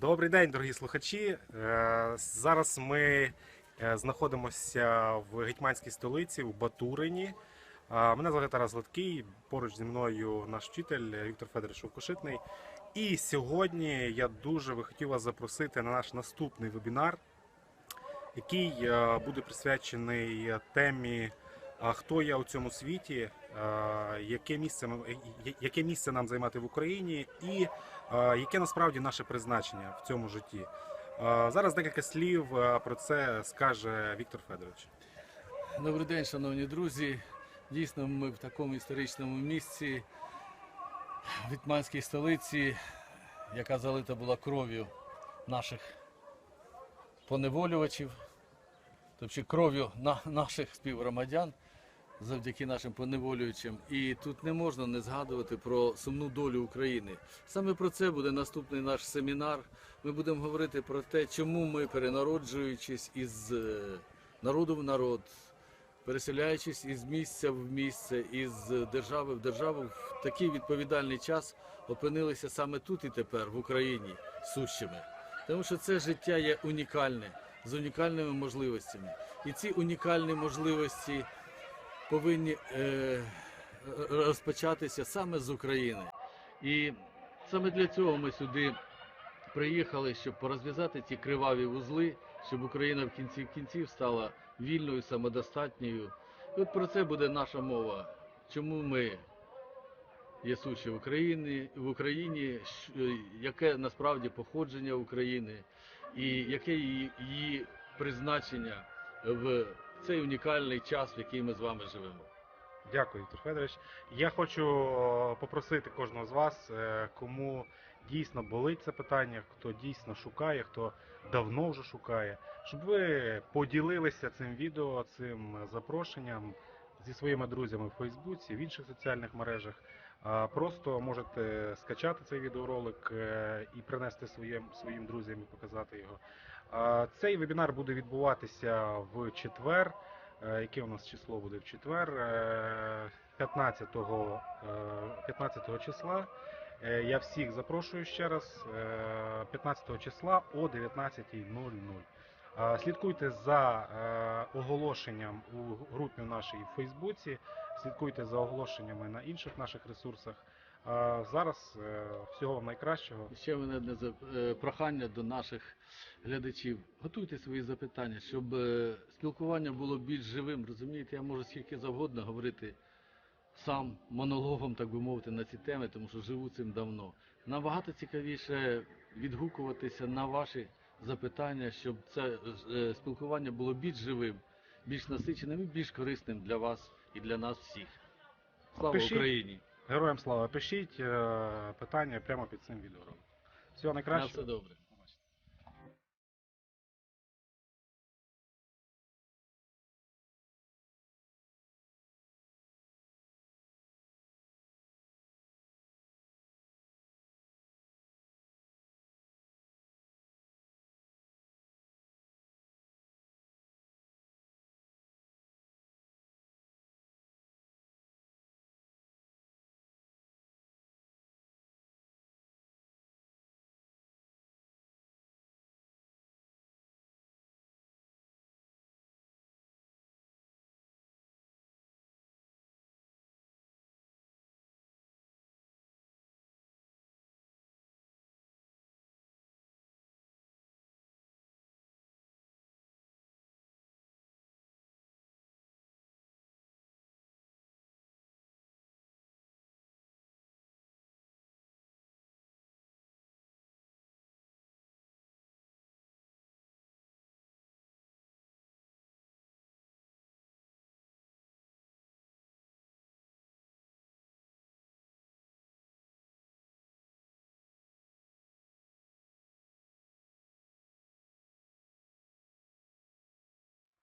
Добрий день, дорогі слухачі. Е, Зараз ми е, знаходимося в гетьманській столиці у Батурині. Е, Мене звати Тарас Гладкий, поруч зі мною наш вчитель Віктор Федорович Шовкошитний. І сьогодні я дуже би хотів вас запросити на наш наступний вебінар, який буде присвячений темі хто я у цьому світі, е, яке місце яке місце нам займати в Україні, і е, яке насправді наше призначення в цьому житті. Е, Зараз декілька слів е, про це скаже Віктор Федорович. Добрий день, шановні друзі. Дійсно, ми в такому історичному місці, в Вітманській столиці, яка залита була кров'ю наших поневолювачів, тобто кров'ю наших співгромадян завдяки нашим поневолюючим. І тут не можна не згадувати про сумну долю України. Саме про це буде наступний наш семінар. Ми будемо говорити про те, чому ми, перенароджуючись із е, народу в народ, переселяючись із місця в місце, із держави в державу, в такий відповідальний час опинилися саме тут і тепер, в Україні, сущими. Тому що це життя є унікальне, з унікальними можливостями. І ці унікальні можливості повинні е, розпочатися саме з України. І саме для цього ми сюди приїхали, щоб порозв'язати ці криваві вузли, щоб Україна в кінці кінців стала вільною, самодостатньою. І от про це буде наша мова. Чому ми є суші в Україні, в Україні, щ- яке насправді походження України і яке її, її призначення в цей унікальний час, в який ми з вами живемо. Дякую, Віктор Федорович. Я хочу е, попросити кожного з вас, е, кому дійсно болить це питання, хто дійсно шукає, хто давно вже шукає, щоб ви поділилися цим відео, цим запрошенням зі своїми друзями в Фейсбуці, в інших соціальних мережах. Просто можете скачати цей відеоролик е, і принести своїм, своїм друзям і показати його. Цей вебінар буде відбуватися в четвер. Е, Яке у нас число буде в четвер? Е, 15, е, 15 числа. Е, Я всіх запрошую ще раз. е, 15 числа о 19.00. Е, Слідкуйте за оголошенням у групі нашій в Фейсбуці, слідкуйте за оголошеннями на інших наших ресурсах. Е, Зараз е, всього вам найкращого. Ще мене одне е, прохання до наших глядачів. Готуйте свої запитання, щоб е, спілкування було більш живим. Розумієте, я можу скільки завгодно говорити сам монологом, так би мовити, на ці теми, тому що живу цим давно. Набагато цікавіше відгукуватися на ваші запитання, щоб це спілкування було більш живим, більш насиченим і більш корисним для вас і для нас всіх. Слава Пишіть. Україні! Героям слава! Пишіть е, питання прямо під цим відео. Всього На все добре.